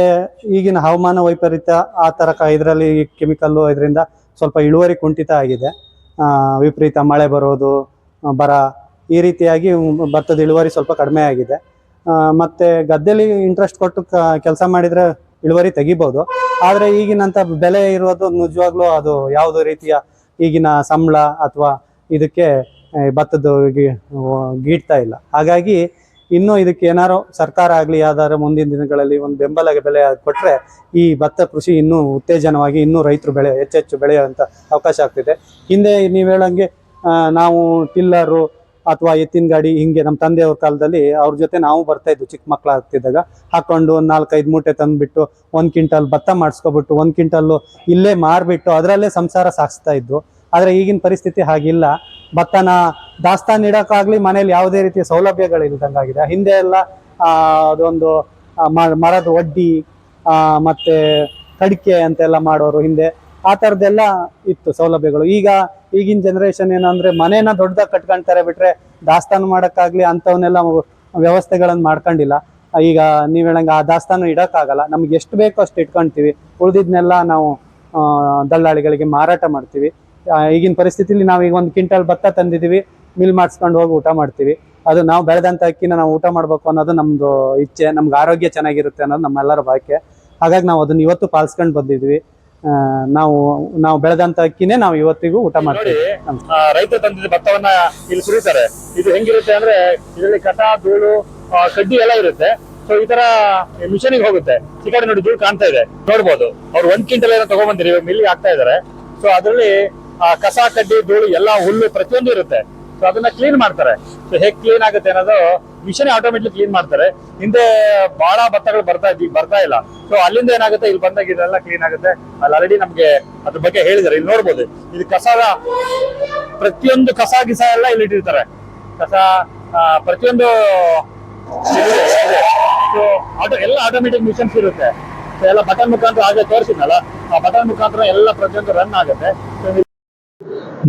[SPEAKER 4] ಈಗಿನ ಹವಾಮಾನ ವೈಪರೀತ್ಯ ಆ ಥರ ಕ ಇದರಲ್ಲಿ ಕೆಮಿಕಲ್ಲು ಇದರಿಂದ ಸ್ವಲ್ಪ ಇಳುವರಿ ಕುಂಠಿತ ಆಗಿದೆ. ವಿಪರೀತ ಮಳೆ ಬರೋದು ಬರ ಈ ರೀತಿಯಾಗಿ ಭತ್ತದ ಇಳುವರಿ ಸ್ವಲ್ಪ ಕಡಿಮೆ ಆಗಿದೆ. ಮತ್ತು ಮತ್ತೆ ಗದ್ದೆಲಿ ಇಂಟ್ರೆಸ್ಟ್ ಕೊಟ್ಟು ಕೆಲಸ ಮಾಡಿದರೆ ಇಳುವರಿ ತೆಗಿಬೋದು. ಆದರೆ ಈಗಿನಂತ ಬೆಲೆ ಇರೋದು ನಿಜವಾಗ್ಲೂ ಅದು ಯಾವುದೇ ರೀತಿಯ ಈಗಿನ ಸಂಬಳ ಅಥವಾ ಇದಕ್ಕೆ ಭತ್ತದ್ದು ಗೀಡ್ತಾ ಇಲ್ಲ. ಹಾಗಾಗಿ ಇನ್ನೂ ಇದಕ್ಕೆ ಏನಾರು ಸರ್ಕಾರ ಆಗಲಿ, ಯಾವ್ದಾದ್ರು ಮುಂದಿನ ದಿನಗಳಲ್ಲಿ ಒಂದು ಬೆಂಬಲ ಬೆಲೆ ಕೊಟ್ಟರೆ ಈ ಭತ್ತ ಕೃಷಿ ಇನ್ನೂ ಉತ್ತೇಜನವಾಗಿ ಇನ್ನೂ ರೈತರು ಬೆಳೆ, ಹೆಚ್ಚೆಚ್ಚು ಬೆಳೆಯುವಂಥ ಅವಕಾಶ ಆಗ್ತಿದೆ. ಹಿಂದೆ ನೀವು ಹೇಳಂಗೆ ನಾವು ಟಿಲ್ಲರು ಅಥವಾ ಎತ್ತಿನ ಗಾಡಿ ಹಿಂಗೆ ನಮ್ಮ ತಂದೆಯವ್ರ ಕಾಲದಲ್ಲಿ ಅವ್ರ ಜೊತೆ ನಾವು ಬರ್ತಾ ಇದ್ವು ಚಿಕ್ಕ ಮಕ್ಕಳು ಆಗ್ತಿದ್ದಾಗ ಹಾಕೊಂಡು ಒಂದು ನಾಲ್ಕೈದು ಮೂಟೆ ತಂದುಬಿಟ್ಟು ಒಂದು ಕ್ವಿಂಟಲ್ ಭತ್ತ ಮಾಡಿಸ್ಕೊಬಿಟ್ಟು ಒಂದು ಕ್ವಿಂಟಲ್ಲು ಇಲ್ಲೇ ಮಾರಿಬಿಟ್ಟು ಅದರಲ್ಲೇ ಸಂಸಾರ ಸಾಗಿಸ್ತಾ ಇದ್ವು ಆದರೆ ಈಗಿನ ಪರಿಸ್ಥಿತಿ ಹಾಗಿಲ್ಲ. ಭತ್ತನ ದಾಸ್ತಾನು ಇಡೋಕ್ಕಾಗಲಿ ಮನೇಲಿ ಯಾವುದೇ ರೀತಿಯ ಸೌಲಭ್ಯಗಳಿಲ್ದಂಗಾಗಿದೆ. ಹಿಂದೆ ಎಲ್ಲ ಅದೊಂದು ಮರದ ಒಡ್ಡಿ ಮತ್ತೆ ಕಡಿಕೆ ಅಂತೆಲ್ಲ ಮಾಡೋರು ಹಿಂದೆ. ಆ ಥರದ್ದೆಲ್ಲ ಇತ್ತು ಸೌಲಭ್ಯಗಳು. ಈಗ ಈಗಿನ ಜನರೇಷನ್ ಏನಂದ್ರೆ ಮನೇನ ದೊಡ್ಡದಾಗಿ ಕಟ್ಕೊಂತಾರೆ ಬಿಟ್ರೆ ದಾಸ್ತಾನು ಮಾಡೋಕ್ಕಾಗ್ಲಿ ಅಂಥವನ್ನೆಲ್ಲ ವ್ಯವಸ್ಥೆಗಳನ್ನು ಮಾಡ್ಕೊಂಡಿಲ್ಲ. ಈಗ ನೀವು ಹೇಳಂಗೆ ಆ ದಾಸ್ತಾನು ಇಡೋಕ್ಕಾಗಲ್ಲ. ನಮ್ಗೆ ಎಷ್ಟು ಬೇಕೋ ಅಷ್ಟು ಇಟ್ಕೊಂತೀವಿ. ಉಳಿದಿದ್ನೆಲ್ಲ ನಾವು ದಲ್ಲಾಳಿಗಳಿಗೆ ಮಾರಾಟ ಮಾಡ್ತೀವಿ. ಈಗಿನ ಪರಿಸ್ಥಿತಿಲಿ ನಾವು ಈಗ ಒಂದು ಕ್ವಿಂಟಲ್ ಭತ್ತ ತಂದಿದ್ದೀವಿ ಮಿಲ್ ಮಾಡಿಸ್ಕೊಂಡು ಹೋಗಿ ಊಟ ಮಾಡ್ತೀವಿ. ಅದು ನಾವು ಬೆಳೆದಂಥ ಅಕ್ಕಿನ ನಾವು ಊಟ ಮಾಡಬೇಕು ಅನ್ನೋದು ನಮ್ಮದು ಇಚ್ಛೆ, ನಮ್ಗೆ ಆರೋಗ್ಯ ಚೆನ್ನಾಗಿರುತ್ತೆ ಅನ್ನೋದು ನಮ್ಮೆಲ್ಲರ ಬಾಯ್ಕೆ ಹಾಗಾಗಿ ನಾವು ಅದನ್ನ ಇವತ್ತು ಪಾಲಿಸ್ಕೊಂಡು ಬಂದಿದ್ವಿ. ನಾವು ನಾವು ಬೆಳೆದಂತ ಅಕ್ಕಿನೇ ನಾವು ಇವತ್ತಿಗೂ ಊಟ ಮಾಡ್ತೀವಿ.
[SPEAKER 1] ರೈತ ತಂದಿದ್ದ ಭತ್ತವನ್ನ ಇಲ್ಲಿ ಸುರಿತಾರೆ ಇದು ಹೆಂಗಿರುತ್ತೆ ಅಂದ್ರೆ ಇದರಲ್ಲಿ ಕಸ ಧೂಳು ಕಡ್ಡಿ ಎಲ್ಲ ಇರುತ್ತೆ. ಸೊ ಈ ತರ ಮಿಷನಿಗೆ ಹೋಗುತ್ತೆ. ಈ ಕಡೆ ನೋಡಿ ಧೂಳು ಕಾಣ್ತಾ ಇದೆ. ನೋಡ್ಬೋದು. ಅವ್ರು ಒಂದ್ ಕ್ವಿಂಟಲ್ ಏನೋ ತಗೊಂಡ್ಬಂದಿರಿ ಮಿಲ್ಲಿಗೆ ಹಾಕ್ತಾ ಇದಾರೆ. ಸೊ ಅದರಲ್ಲಿ ಕಸ ಕಡ್ಡಿ ಧೂಳು ಎಲ್ಲ ಹುಲ್ಲು ಪ್ರತಿಯೊಂದು ಇರುತ್ತೆ. ಸೊ ಅದನ್ನ ಕ್ಲೀನ್ ಮಾಡ್ತಾರೆ. ಸೊ ಹೇಗೆ ಕ್ಲೀನ್ ಆಗುತ್ತೆ ಅನ್ನೋದು ಮಿಷನ್ ಆಟೋಮೆಟಿಕ್ ಕ್ಲೀನ್ ಮಾಡ್ತಾರೆ. ಹಿಂದೆ ಬಹಳ ಭತ್ತಗಳು ಬರ್ತಾ ಇದ್ವಿ, ಬರ್ತಾ ಇಲ್ಲ. ಸೊ ಅಲ್ಲಿಂದ ಏನಾಗುತ್ತೆ? ಇಲ್ಲಿ ಬಂದಾಗ ಇದೆಲ್ಲ ಕ್ಲೀನ್ ಆಗುತ್ತೆ. ಅಲ್ಲಿ ಆಲ್ರೆಡಿ ನಮ್ಗೆ ಅದ್ರ ಬಗ್ಗೆ ಹೇಳಿದ್ದಾರೆ. ಇಲ್ಲಿ ನೋಡ್ಬೋದು. ಇದು ಕಸದ ಪ್ರತಿಯೊಂದು ಕಸ ಗಿಸ ಎಲ್ಲ ಇಲ್ಲಿ ಇಟ್ಟಿರ್ತಾರೆ. ಕಸ ಪ್ರತಿಯೊಂದು ಸೊ ಆಟೋ ಎಲ್ಲ ಆಟೋಮೆಟಿಕ್ ಮಿಷನ್ಸ್ ಇರುತ್ತೆ. ಎಲ್ಲ ಬಟನ್ ಮುಖಾಂತರ ಹಾಗೆ ತೋರಿಸಿದ್ನಲ್ಲ, ಆ ಬಟನ್ ಮುಖಾಂತರ ಎಲ್ಲ ಪ್ರತಿಯೊಂದು ರನ್ ಆಗುತ್ತೆ.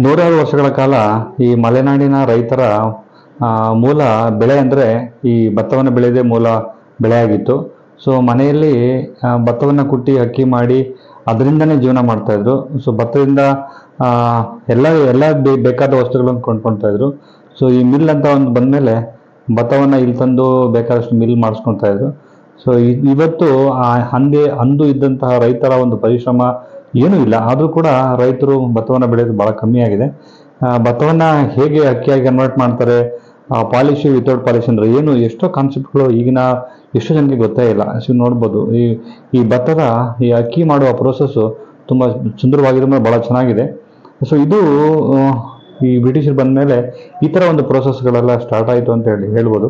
[SPEAKER 5] ನೂರಾರು ವರ್ಷಗಳ ಕಾಲ ಈ ಮಲೆನಾಡಿನ ರೈತರ ಮೂಲ ಬೆಳೆ ಅಂದರೆ ಈ ಭತ್ತವನ್ನು ಬೆಳೆಯೋದೇ ಮೂಲ ಬೆಳೆಯಾಗಿತ್ತು. ಸೊ ಮನೆಯಲ್ಲಿ ಭತ್ತವನ್ನು ಕುಟ್ಟಿ ಅಕ್ಕಿ ಮಾಡಿ ಅದರಿಂದನೇ ಜೀವನ ಮಾಡ್ತಾಯಿದ್ರು ಸೊ ಭತ್ತದಿಂದ ಎಲ್ಲ ಎಲ್ಲ ಬೇಕಾದ ವಸ್ತುಗಳನ್ನು ಕೊಂಡ್ಕೊಳ್ತಾ ಇದ್ರು. ಸೊ ಈ ಮಿಲ್ ಅಂತ ಒಂದು ಬಂದಮೇಲೆ ಭತ್ತವನ್ನು ಇಲ್ಲಿ ತಂದು ಬೇಕಾದಷ್ಟು ಮಿಲ್ ಮಾಡಿಸ್ಕೊತಾಯಿದ್ರು ಸೊ ಇವತ್ತು ಆ ಅಂದೇ ಇದ್ದಂತಹ ರೈತರ ಒಂದು ಪರಿಶ್ರಮ ಏನೂ ಇಲ್ಲ. ಆದರೂ ಕೂಡ ರೈತರು ಭತ್ತವನ್ನು ಬೆಳೆಯೋದು ಭಾಳ ಕಮ್ಮಿ ಆಗಿದೆ. ಆ, ಹೇಗೆ ಅಕ್ಕಿಯಾಗಿ ಕನ್ವರ್ಟ್ ಮಾಡ್ತಾರೆ? ಪಾಲಿಶ್ ವಿತೌಟ್ ಪಾಲಿಶ್ ಅಂದ್ರೆ ಏನು ಎಷ್ಟೋ ಕಾನ್ಸೆಪ್ಟ್ಗಳು ಈಗಿನ ಎಷ್ಟೋ ಜನಕ್ಕೆ ಗೊತ್ತೇ ಇಲ್ಲ. ಸೊ ನೋಡ್ಬೋದು ಈ ಈ ಭತ್ತದ ಈ ಅಕ್ಕಿ ಮಾಡುವ ಪ್ರೋಸೆಸ್ಸು ತುಂಬ ಸುಂದರವಾಗಿದೆ ಮೇಲೆ ಭಾಳ ಚೆನ್ನಾಗಿದೆ. ಸೊ ಇದು ಈ ಬ್ರಿಟಿಷರು ಬಂದ ಮೇಲೆ ಈ ಥರ ಒಂದು ಪ್ರೋಸೆಸ್ಗಳೆಲ್ಲ ಸ್ಟಾರ್ಟ್ ಆಯಿತು ಅಂತ ಹೇಳಿ ಹೇಳ್ಬೋದು.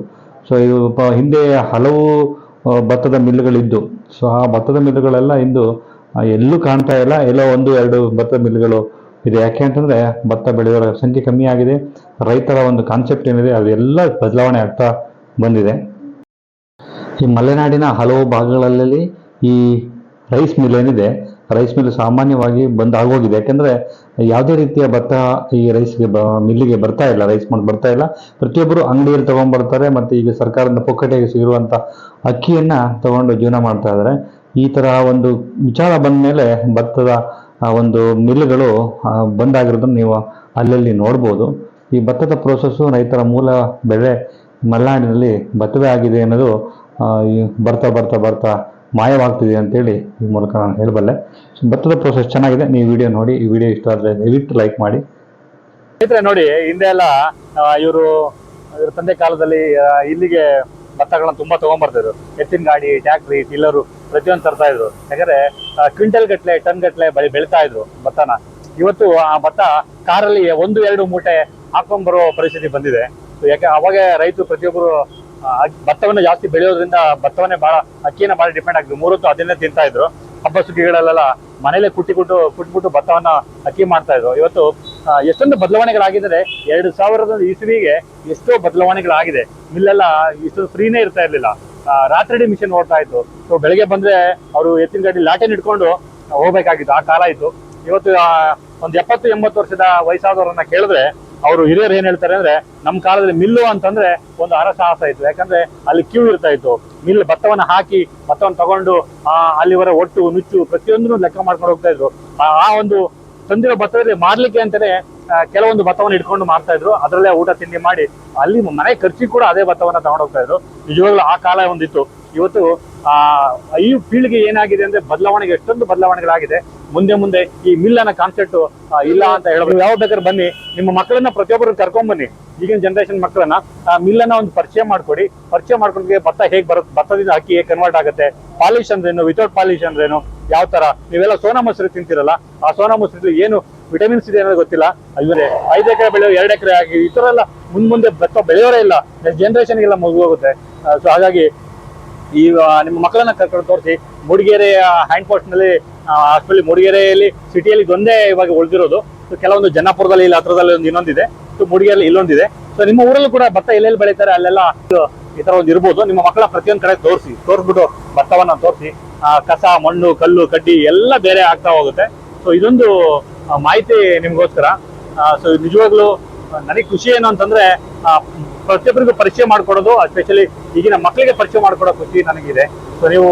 [SPEAKER 5] ಸೊ ಇದು ಹಿಂದೆ ಹಲವು ಆ, ಭತ್ತದ ಮಿಲ್ಗಳಿದ್ದು. ಸೊ ಆ ಭತ್ತದ ಮಿಲ್ಗಳೆಲ್ಲ ಇಂದು ಎಲ್ಲೂ ಕಾಣ್ತಾ ಇಲ್ಲ. ಎಲ್ಲೋ ಒಂದು ಎರಡು ಭತ್ತದ ಮಿಲ್ಗಳು ಇದೆ. ಯಾಕೆ ಅಂತಂದರೆ ಭತ್ತ ಬೆಳೆಯೋರ ಸಂಖ್ಯೆ ಕಮ್ಮಿ ಆಗಿದೆ. ರೈತರ ಒಂದು ಕಾನ್ಸೆಪ್ಟ್ ಏನಿದೆ, ಅದೆಲ್ಲ ಬದಲಾವಣೆ ಆಗ್ತಾ ಬಂದಿದೆ. ಈ ಮಲೆನಾಡಿನ ಹಲವು ಭಾಗಗಳಲ್ಲಿ ಈ ರೈಸ್ ಮಿಲ್ ಏನಿದೆ ರೈಸ್ ಮಿಲ್ ಸಾಮಾನ್ಯವಾಗಿ ಬಂದ್ ಆಗೋಗಿದೆ. ಯಾಕೆಂದ್ರೆ ಯಾವುದೇ ರೀತಿಯ ಭತ್ತ ಈ ರೈಸ್ಗೆ ಬ ಮಿಲ್ಲಿಗೆ ಬರ್ತಾ ಇಲ್ಲ ರೈಸ್ ಮಾಡಿ ಬರ್ತಾ ಇಲ್ಲ. ಪ್ರತಿಯೊಬ್ಬರು ಅಂಗಡಿಯಲ್ಲಿ ತಗೊಂಡ್ಬರ್ತಾರೆ ಮತ್ತೆ ಈಗ ಸರ್ಕಾರದ ಪೊಕ್ಕಟೆಗೆ ಸಿಗಿರುವಂತ ಅಕ್ಕಿಯನ್ನು ತಗೊಂಡು ಜೀವನ ಮಾಡ್ತಾ ಇದ್ದಾರೆ ಈ ತರ ಒಂದು ವಿಚಾರ ಬಂದ ಮೇಲೆ ಭತ್ತದ ಒಂದು ಮಿಲ್ಗಳು ಬಂದಾಗಿರೋದನ್ನು ನೀವು ಅಲ್ಲಲ್ಲಿ ನೋಡ್ಬೋದು. ಈ ಭತ್ತದ ಪ್ರೋಸೆಸ್ಸು ರೈತರ ಮೂಲ ಬೆಳೆ ಮಲೆನಾಡಿನಲ್ಲಿ ಭತ್ತವೇ ಆಗಿದೆ ಅನ್ನೋದು ಬರ್ತಾ ಬರ್ತಾ ಬರ್ತಾ ಮಾಯವಾಗ್ತಿದೆ ಅಂತೇಳಿ ಈ ಮೂಲಕ ನಾನು ಹೇಳಬಲ್ಲೆ. ಸೊ ಭತ್ತದ ಪ್ರೋಸೆಸ್ ಚೆನ್ನಾಗಿದೆ. ನೀವು ವಿಡಿಯೋ ನೋಡಿ, ಈ ವಿಡಿಯೋ ಇಷ್ಟ ಆದರೆ ದಯವಿಟ್ಟು ಲೈಕ್ ಮಾಡಿ.
[SPEAKER 1] ಸ್ನೇಹಿತರೆ, ನೋಡಿ, ಹಿಂದೆ ಎಲ್ಲ ಇವರು, ಇವ್ರ ತಂದೆ ಕಾಲದಲ್ಲಿ ಇಲ್ಲಿಗೆ ಭತ್ತಗಳನ್ನ ತುಂಬಾ ತಗೊಂಡ್ಬರ್ತಿದ್ರು ಎತ್ತಿನ ಗಾಡಿ, ಟ್ಯಾಕ್ಟ್ರಿ, ಟಿಲ್ಲರು ಪ್ರತಿಯೊಂದು ತರ್ತಾ ಇದ್ರು ಯಾಕಂದ್ರೆ ಕ್ವಿಂಟಲ್ ಗಟ್ಲೆ, ಟನ್ ಗಟ್ಲೆ ಬೆಳೆ ಬೆಳಿತಾ ಇದ್ರು ಭತ್ತನ. ಇವತ್ತು ಆ ಭತ್ತ ಕಾರಲ್ಲಿ ಒಂದು, ಎರಡು ಮೂಟೆ ಹಾಕೊಂಡ್ ಬರೋ ಪರಿಸ್ಥಿತಿ ಬಂದಿದೆ. ಯಾಕೆ ಅವಾಗ ರೈತರು ಪ್ರತಿಯೊಬ್ಬರು ಭತ್ತವನ್ನು ಜಾಸ್ತಿ ಬೆಳೆಯೋದ್ರಿಂದ ಭತ್ತವನ್ನೇ ಬಹಳ ಅಕ್ಕಿನ ಬಹಳ ಡಿಪೆಂಡ್ ಆಗ್ತದೆ. ಮೂರೊತ್ತು ಅದನ್ನೇ ತಿಂತಾ ಇದ್ರು. ಹಬ್ಬ ಸುಗ್ಗಿಗಳಲ್ಲೆಲ್ಲ ಮನೇಲೆ ಕುಟ್ಟಿ ಕುಟ್ಟು ಕುಟ್ಬಿಟ್ಟು ಭತ್ತವನ್ನ ಅಕ್ಕಿ ಮಾಡ್ತಾ ಇದ್ರು. ಇವತ್ತು ಎಷ್ಟೊಂದು ಬದಲಾವಣೆಗಳಾಗಿದ್ದಾರೆ. ಎರಡು ಸಾವಿರದ ಇಸ್ವಿಗೆ ಎಷ್ಟೋ ಬದಲಾವಣೆಗಳಾಗಿದೆ. ಮಿಲ್ಲೆಲ್ಲ ಇಷ್ಟು ಫ್ರೀನೇ ಇರ್ತಾ ಇರ್ಲಿಲ್ಲ. ರಾತ್ರಿ ಮಿಷನ್ ಓಡ್ತಾ ಇತ್ತು. ಸೊ ಬೆಳಗ್ಗೆ ಬಂದ್ರೆ ಅವರು ಎತ್ತಿನ ಗಾಡಿ ಲಾಟೆನ್ ಇಟ್ಕೊಂಡು ಹೋಗ್ಬೇಕಾಗಿತ್ತು. ಆ ಕಾಲ ಇತ್ತು. ಇವತ್ತು ಒಂದ್ ಎಪ್ಪತ್ತು ಎಂಬತ್ತು ವರ್ಷದ ವಯಸ್ಸಾದವರನ್ನ ಕೇಳಿದ್ರೆ ಅವರು ಹಿರಿಯರು ಏನ್ ಹೇಳ್ತಾರೆ ಅಂದ್ರೆ ನಮ್ಮ ಕಾಲದಲ್ಲಿ ಮಿಲ್ಲು ಅಂತಂದ್ರೆ ಒಂದು ಅರಸಾಹಸ ಇತ್ತು. ಯಾಕಂದ್ರೆ ಅಲ್ಲಿ ಕ್ಯೂ ಇರ್ತಾ ಇತ್ತು. ಮಿಲ್ ಭತ್ತವನ್ನ ಹಾಕಿ ಭತ್ತವನ್ನು ತಗೊಂಡು, ಆ, ಅಲ್ಲಿವರ ಒಟ್ಟು ನುಚ್ಚು ಪ್ರತಿಯೊಂದನ್ನು ಲೆಕ್ಕ ಮಾಡ್ಕೊಂಡು ಹೋಗ್ತಾ ಇದ್ರು. ಆ ಒಂದು ತಂದಿರೋ ಭತ್ತದಲ್ಲಿ ಮಾರ್ಲಿಕ್ಕೆ ಅಂತಾನೆ ಕೆಲವೊಂದು ಭತ್ತವನ್ನು ಇಟ್ಕೊಂಡು ಮಾಡ್ತಾ ಇದ್ರು. ಅದರಲ್ಲೇ ಊಟ ತಿಂಡಿ ಮಾಡಿ, ಅಲ್ಲಿ ಮನೆ ಖರ್ಚಿಗೆ ಕೂಡ ಅದೇ ಭತ್ತವನ್ನ ತಗೊಂಡೋಗ್ತಾ ಇದ್ರು. ನಿಜವಾಗ್ಲೂ ಆ ಕಾಲ ಒಂದಿತ್ತು. ಇವತ್ತು ಈ ಪೀಳಿಗೆ ಏನಾಗಿದೆ ಅಂದ್ರೆ ಬದಲಾವಣೆಗೆ ಎಷ್ಟೊಂದು ಬದಲಾವಣೆಗಳಾಗಿದೆ. ಮುಂದೆ ಮುಂದೆ ಈ ಮಿಲ್ ಅನ್ನೋ ಕಾನ್ಸೆಪ್ಟ್ ಇಲ್ಲ ಅಂತ ಹೇಳ್ಬೋದು ಯಾವ ಬೇಕಾದ್ರೆ ಬನ್ನಿ. ನಿಮ್ಮ ಮಕ್ಕಳನ್ನ ಪ್ರತಿಯೊಬ್ಬರು ಕರ್ಕೊಂಡ್ ಬನ್ನಿ. ಈಗಿನ ಜನರೇಷನ್ ಮಕ್ಕಳನ್ನ, ಆ ಮಿಲ್ ಅನ್ನ ಒಂದು ಪರಿಚಯ ಮಾಡ್ಕೊಡಿ. ಪರಿಚಯ ಮಾಡ್ಕೊಂಡ್ರೆ ಭತ್ತ ಹೇಗ್ ಬರುತ್ತೆ ಭತ್ತದಿಂದ ಅಕ್ಕಿ ಹೇಗೆ ಕನ್ವರ್ಟ್ ಆಗುತ್ತೆ, ಪಾಲಿಶ್ ಅಂದ್ರೇನು ವಿತೌಟ್ ಪಾಲಿಶ್ ಅಂದ್ರೇನು, ಯಾವ ತರ? ನೀವೆಲ್ಲ ಸೋನಾ ಮೊಸರು ತಿಂತಿರಲ್ಲ, ಆ ಸೋನಾ ಮೊಸರು ಏನು ವಿಟಮಿನ್ಸ್ ಇದೆ ಅನ್ನೋದು ಗೊತ್ತಿಲ್ಲ. ಇವರೇ ಐದು ಎಕರೆ ಬೆಳೆಯೋ ಎರಡು ಎಕರೆ ಆಗಿ ಈ ತರ ಎಲ್ಲ ಮುಂದ್ ಮುಂದೆ ಭತ್ತ ಬೆಳೆಯೋರೇ ಇಲ್ಲ. ಜನರೇಷನ್ಗೆಲ್ಲ ಹೋಗುತ್ತೆ ಸೊ ಹಾಗಾಗಿ ಈ ನಿಮ್ಮ ಮಕ್ಕಳನ್ನ ಕರ್ಕೊಂಡು ತೋರಿಸಿ. ಮೂಡಿಗೆರೆಯ ಹ್ಯಾಂಡ್ ಪೋಸ್ಟ್ನಲ್ಲಿ ಆಕ್ಚುಲಿ ಮೂಡಿಗೆರೆಯಲ್ಲಿ ಸಿಟಿಯಲ್ಲಿ ಇದೊಂದೇ ಇವಾಗ ಉಳಿದಿರೋದು. ಸೊ ಕೆಲವೊಂದು ಜನ್ನಾಪುರದಲ್ಲಿ ಇಲ್ಲಿ, ಹತ್ರದಲ್ಲಿ ಒಂದು ಇನ್ನೊಂದಿದೆ. ಸೊ ಮೂಡಿಗೆರೆಯಲ್ಲಿ ಇಲ್ಲೊಂದಿದೆ. ಸೊ ನಿಮ್ಮ ಊರಲ್ಲೂ ಕೂಡ ಭತ್ತ ಎಲ್ಲೆಲ್ಲಿ ಬೆಳೀತಾರೆ, ಅಲ್ಲೆಲ್ಲ ಈ ತರ ಒಂದು ಇರ್ಬೋದು. ನಿಮ್ಮ ಮಕ್ಕಳ ಪ್ರತಿಯೊಂದು ಕಡೆ ತೋರಿಸಿ. ತೋರಿಸ್ಬಿಟ್ಟು ಭತ್ತವನ್ನ ತೋರಿಸಿ. ಕಸ, ಮಣ್ಣು, ಕಲ್ಲು, ಕಡ್ಡಿ ಎಲ್ಲ ಬೇರೆ ಆಗ್ತಾ ಹೋಗುತ್ತೆ. ಸೊ ಇದೊಂದು ಮಾಹಿತಿ ನಿಮ್ಗೋಸ್ಕರ. ಸೊ ನಿಜವಾಗ್ಲೂ ನನಗೆ ಖುಷಿ ಏನು ಅಂತಂದ್ರೆ ಪ್ರತಿಯೊಬ್ಬರಿಗೂ ಪರಿಚಯ ಮಾಡಿಕೊಡೋದು ಎಸ್ಪೆಷಲಿ ಈಗಿನ ಮಕ್ಕಳಿಗೆ ಪರಿಚಯ ಮಾಡಿಕೊಡೋ ಖುಷಿ ನನಗಿದೆ. ಸೊ ನೀವು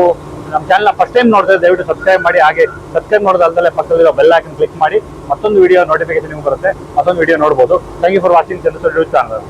[SPEAKER 1] ನಮ್ಮ ಚಾನಲ್ನ ಫಸ್ಟ್ ಟೈಮ್ ನೋಡಿದ್ರೆ ದಯವಿಟ್ಟು ಸಬ್ಸ್ಕ್ರೈಬ್ ಮಾಡಿ, ಹಾಗೆ ಸಬ್ಸ್ಕ್ರೈಬ್ ಮಾಡೋದಲ್ಲದೆ ಪಕ್ಕದಲ್ಲಿರೋ ಬೆಲ್ ಹಾಕಿ ಕ್ಲಿಕ್ ಮಾಡಿ, ಮತ್ತೊಂದು ವಿಡಿಯೋ ನೋಟಿಫಿಕೇಶನ್ ನಿಮ್ಗೆ ಬರುತ್ತೆ, ಮತ್ತೊಂದು ವಿಡಿಯೋ ನೋಡ್ಬೋದು. ಥ್ಯಾಂಕ್ ಯು ಫಾರ್ ವಾಚಿಂಗ್ ಚಂದ್ರಸೂರ್ ಚಾನಲ್